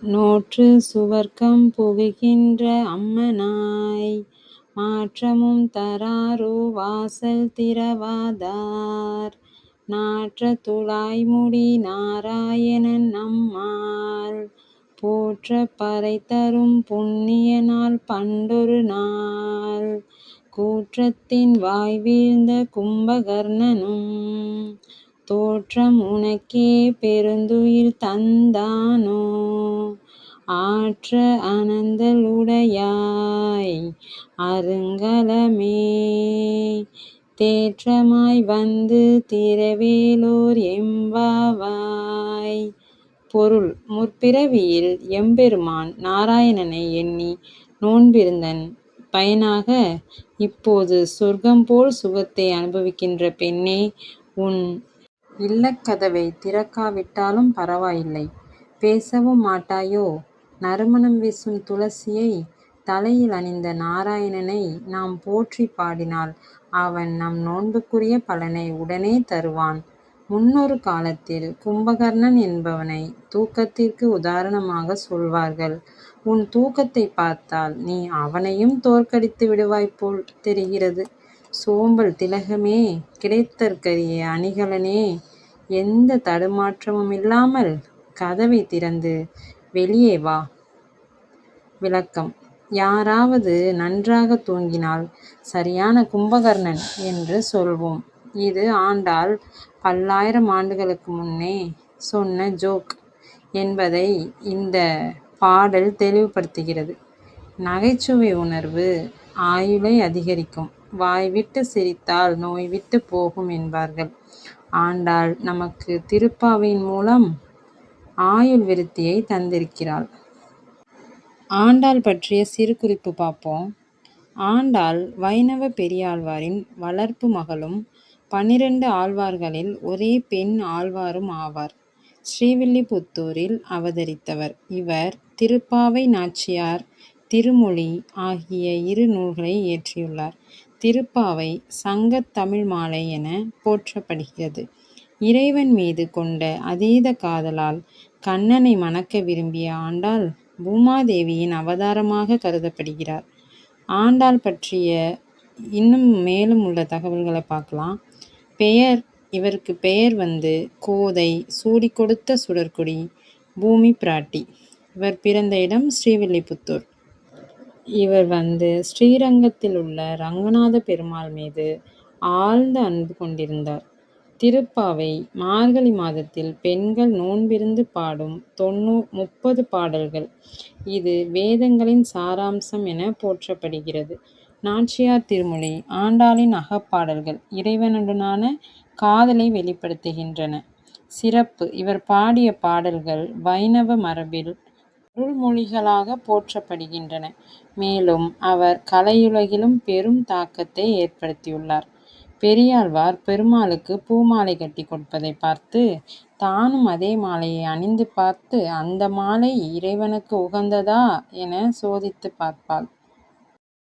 நோற்று சுவர்க்கம் புகுகின்ற அம்மனாய். மாற்றமும் தராரோ வாசல் திறவாதார். நாற்ற துழாய்முடி நாராயணன் நம்மால் பறை தரும் புண்ணிய நாள் பண்டொரு நாள். கூற்றத்தின் வாய் வீழ்ந்த கும்பகர்ணனும் தோற்றம் உனக்கே பெருந்துயிர் தந்தானோ? ஆற்ற அனந்தலுடையாய் அருங்கலமே. தேற்றமாய் வந்து திரவேலோர் எம்பாவாய். பொருள் முற்பிறவியில் எம்பெருமான் நாராயணனை எண்ணி நோன்பிருந்தன். பயனாக இப்போது சொர்க்கம் போல் சுகத்தை அனுபவிக்கின்ற பெண்ணே உன் இல்லக்கதவை திறக்காவிட்டாலும் பரவாயில்லை. பேசவும் மாட்டாயோ? நறுமணம் வீசும் துளசியை தலையில் அணிந்த நாராயணனை நாம் போற்றிப் பாடினால் அவன் நம் நோன்புக்குரிய பலனை உடனே தருவான். முன்னொரு காலத்தில் கும்பகர்ணன் என்பவனை தூக்கத்திற்கு உதாரணமாகச் சொல்வார்கள். உன் தூக்கத்தைப் பார்த்தால் நீ அவனையும் தோற்கடித்து விடுவாய் போல் தெரிகிறது. சோம்பல் திலகமே கிடைத்தற்கரிய அணிகலனே எந்த தடுமாற்றமும் இல்லாமல் கதவை திறந்து வெளியே வா. விளக்கம். யாராவது நன்றாகத் தூங்கினால் சரியான கும்பகர்ணன் என்று சொல்வோம். இது ஆண்டாள் பல்லாயிரம் ஆண்டுகளுக்கு முன்னே சொன்ன ஜோக் என்பதை இந்த பாடல் தெளிவுபடுத்துகிறது. நகைச்சுவை உணர்வு ஆயுளை அதிகரிக்கும். வாய்விட்டுச் சிரித்தால் நோய் விட்டு போகும் என்பார்கள். ஆண்டாள் நமக்கு திருப்பாவையின் மூலம் ஆயுள் விருத்தியை தந்திருக்கிறாள். ஆண்டாள் பற்றிய சிறு குறிப்பு பார்ப்போம். ஆண்டாள் வைணவ பெரியாழ்வாரின் வளர்ப்பு மகளும் பன்னிரண்டு ஆழ்வார்களில் ஒரே பெண் ஆழ்வாரும் ஆவார். ஸ்ரீவில்லிபுத்தூரில் அவதரித்தவர். இவர் திருப்பாவை நாச்சியார் திருமொழி ஆகிய இரு நூல்களை இயற்றியுள்ளார். திருப்பாவை சங்கத் தமிழ் மாலை எனப் போற்றப்படுகிறது. இறைவன் மீது கொண்ட அதீத காதலால் கண்ணனை மணக்க விரும்பிய ஆண்டாள் பூமாதேவியின் அவதாரமாகக் கருதப்படுகிறார். ஆண்டாள் பற்றிய இன்னும் மேலும் உள்ள தகவல்களை பார்க்கலாம். பெயர் இவருக்கு பெயர் வந்து கோதை சூடிக் கொடுத்த சுடர்க்கொடி பூமி பிராட்டி. இவர் பிறந்த இடம் ஸ்ரீவில்லிபுத்தூர். இவர் வந்து ஸ்ரீரங்கத்தில் உள்ள ரங்கநாத பெருமாள் மீது ஆழ்ந்த அன்பு கொண்டிருந்தார். திருப்பாவை மார்கழி மாதத்தில் பெண்கள் நோன்பிருந்து பாடும் தொண்ணூ முப்பது பாடல்கள். இது வேதங்களின் சாராம்சம் என போற்றப்படுகிறது. நாச்சியார் திருமொழி ஆண்டாளின் அகப்பாடல்கள் இறைவனுடனான காதலை வெளிப்படுத்துகின்றன. சிறப்பு. இவர் பாடிய பாடல்கள் வைணவ மரபில் அருள்மொழிகளாகப் போற்றப்படுகின்றன. மேலும் அவர் கலையுலகிலும் பெரும் தாக்கத்தை ஏற்படுத்தியுள்ளார். பெரியாழ்வார் பெருமாளுக்கு பூமாலை கட்டிக் கொடுப்பதைப் பார்த்து தானும் அதே மாலையை அணிந்து பார்த்து அந்த மாலை இறைவனுக்கு உகந்ததா? என சோதித்துப் பார்ப்பாள்.